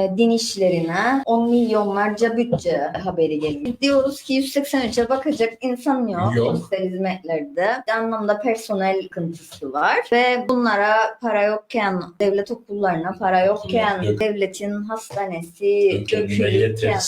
e, din işlerine 10 milyonlarca bütçe haberi geliyor. Diyoruz ki 183'e bakacak insan yok, Yok. sosyal hizmetlerde. Bir anlamda personel sıkıntısı var ve bunlara para yokken, devlet okullarına para yokken, Yok. devletin hastanesi dökülürken.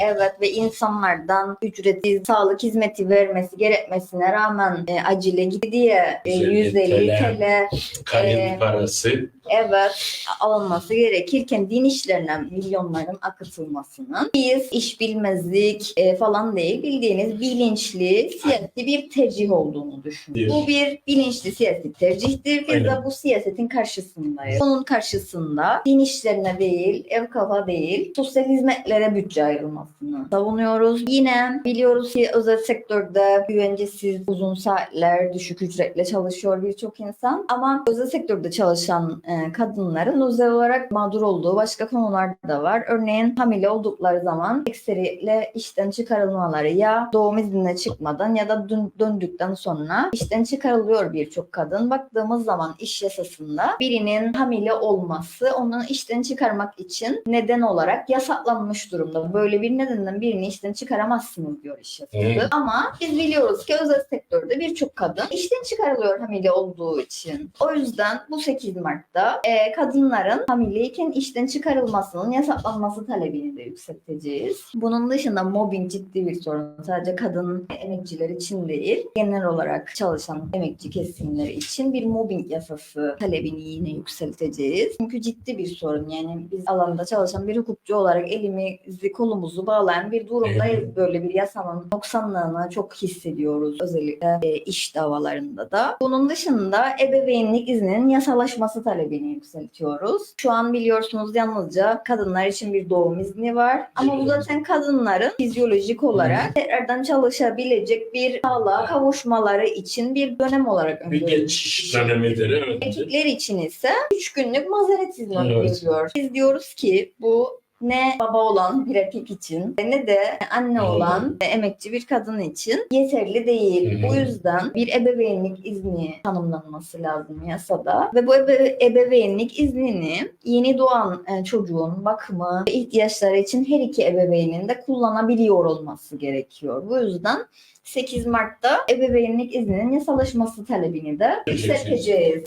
Evet ve insanlardan ücretsiz sağlık hizmeti vermesi gerekmesine rağmen e, acile gitti diye e, 150 150 TL. Kayıp Ee, parası. evet alınması gerekirken din işlerine milyonların akıtılmasının biz iş bilmezlik e, falan değil bildiğiniz bilinçli siyasi bir tercih olduğunu düşünüyoruz. Bir- Bu bir bilinçli siyasi tercihtir. Biz Aynen. de bu siyasetin karşısındayız. Bunun karşısında din işlerine değil, ev kafa değil, sosyal hizmetlere bütçe ayrılmasını savunuyoruz. Yine biliyoruz ki özel sektörde güvencesiz, uzun saatler, düşük ücretle çalışıyor birçok insan. Ama özel sektörde çalışan e, kadınların özel olarak mağdur olduğu başka konular da var. Örneğin hamile oldukları zaman ekseriyetle işten çıkarılmaları ya doğum iznine çıkmadan ya da dön- döndükten sonra işten çıkarılıyor birçok kadın. Baktığımız zaman iş yasasında birinin hamile olması onu işten çıkarmak için neden olarak yasaklanmış durumda. Böyle bir nedenden birini işten çıkaramazsınız diyor iş yasası. Evet. Ama biz biliyoruz ki özel sektörde birçok kadın işten çıkarılıyor hamile olduğu için. O yüzden bu 8 Mart'ta e, kadınların hamileyken işten çıkarılmasının yasaklanması talebini de yükselteceğiz. Bunun dışında mobbing ciddi bir sorun. Sadece kadın emekçiler için değil, genel olarak çalışan emekçi kesimleri için bir mobbing yasası talebini yine yükselteceğiz. Çünkü ciddi bir sorun. Yani biz alanda çalışan bir hukukçu olarak elimizi kolumuzu bağlayan bir durumdayız. Böyle bir yasanın noksanlığını çok hissediyoruz. Özellikle e, iş davalarında da. Bunun dışında ebeveynlik izninin yasalaşması talebini yükseltiyoruz. Şu an biliyorsunuz yalnızca kadınlar için bir doğum izni var. Ama bu zaten kadınların fizyolojik olarak tekrardan çalışabilecek bir sağlığa kavuşmaları için bir dönem olarak Bir öngörülmüş. geçiş dönemidir. Evet. Erkekler için ise 3 günlük mazeret izni Evet. veriliyor. Biz diyoruz ki bu ne baba olan bir erkek için ne de anne olan emekçi bir kadın için yeterli değil. Bu yüzden bir ebeveynlik izni tanımlanması lazım yasada ve bu ebe- ebeveynlik iznini yeni doğan e, çocuğun bakımı ve ihtiyaçları için her iki ebeveynin de kullanabiliyor olması gerekiyor. Bu yüzden 8 Mart'ta ebeveynlik izninin yasalaşması talebini de yükselteceğiz.